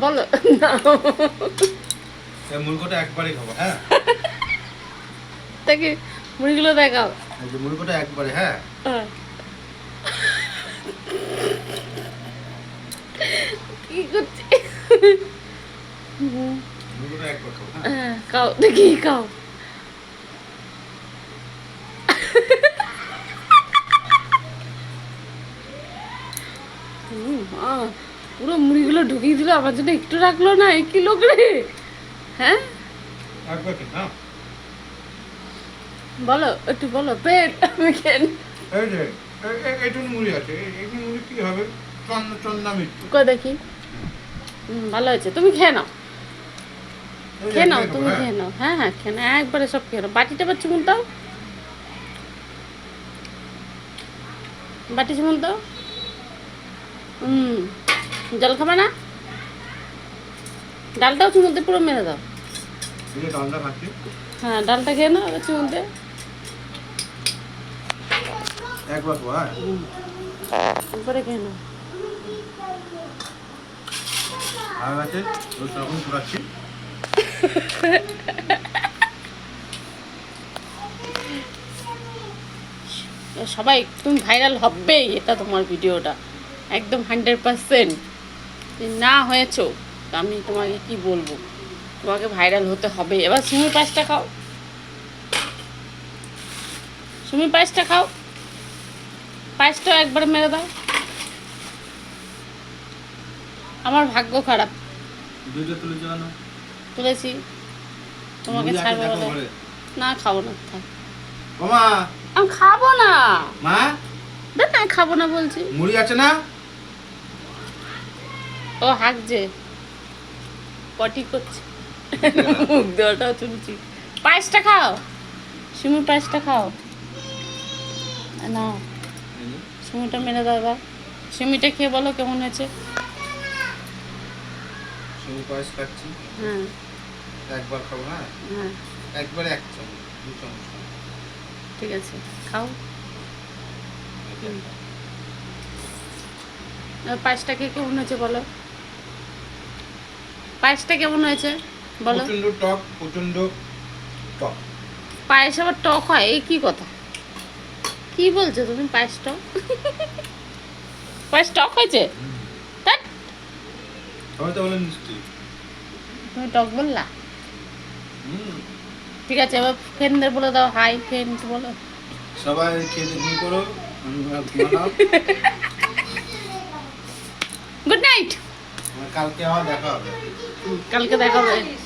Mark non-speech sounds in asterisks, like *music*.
বলো। মুরগোটা একবারই খাব হ্যাঁ? দেখি মুড়িগুলো দেখাও। এই যে মুরগোটা একবারে হ্যাঁ? হ্যাঁ। কি করছি? একবার হ্যাঁ? হ্যাঁ খাও দেখি খাও। হুম, আহ, পুরো মুড়িগুলো ঢুকিয়ে দিল আমার জন্য একটু রাখল না এই কি লোক রে? হ্যাঁ? হ্যাঁ বলো একটু বলো পেট আমি এইটুকু মুড়ি আছে এইটুকু মুড়ি কি হবে? দেখি। হুম, ভালো হয়েছে তুমি খেয়ে নাও। খেয়ে নাও তুমি খেয়ে নাও হ্যাঁ হ্যাঁ খেয়ে নাও একবারে সব খেয়ে নাও। বাটিটা বা চুমুন দাও। বাটি চুমুন দাও। হুম জল খাবে না? ডালটাও চুমুনতে পুরো মেরে দাও। হ্যাঁ ডালটা খেয়ে নাও একবার খাব হ্যাঁ। খেয়ে নাও। সবাই তুমি ভাইরাল হবেই এটা তোমার ভিডিওটা একদম হান্ড্রেড পারসেন্ট না হয়েছো আমি তোমাকে কি বলব? তোমাকে ভাইরাল হতে হবে। এবার সুমি পাঁচটা খাও। সুমি পাঁচটা খাও। পাঁচটা একবারে মেরে দাও। আমার ভাগ্য খারাপ। তুলেছি তোমাকে ছাড়বো। না খাব না থাক। আমি খাব না। মা! না খাব না বলছি। মুড়ি আছে না? ও হাঁকছে পটি করছে। মুখ দেওয়াটাও চুলছি পায়েসটা খাও। সুমির পায়েসটা খাও। না সুমিটা মেরে দাও এবার। সুমিটা খেয়ে বলো কেমন হয়েছে। পায়েস খাচ্ছি। হ্যাঁ। একবার খাব হ্যাঁ? হ্যাঁ। একবারে এক চামচ দু চামচ ঠিক আছে খাও। পায়েসটা খেয়ে কেমন হয়েছে বলো। পায়েসটা কেমন হয়েছে? বলো। প্রচণ্ড টক প্রচণ্ড টক। পায়েস আবার টক হয় এই কি কথা? কি বলছো তুমি পায়েস টক? পায়েস টক হয়েছে? তুমি টক বললা? ঠিক আছে এবার ফ্রেন্ডদের বলে দাও হাই ফ্রেন্ড বলো। সবাই খেয়ে ঘুম করো *laughs* গুড নাইট। কালকে আবার দেখা হবে। কালকে দেখা হবে।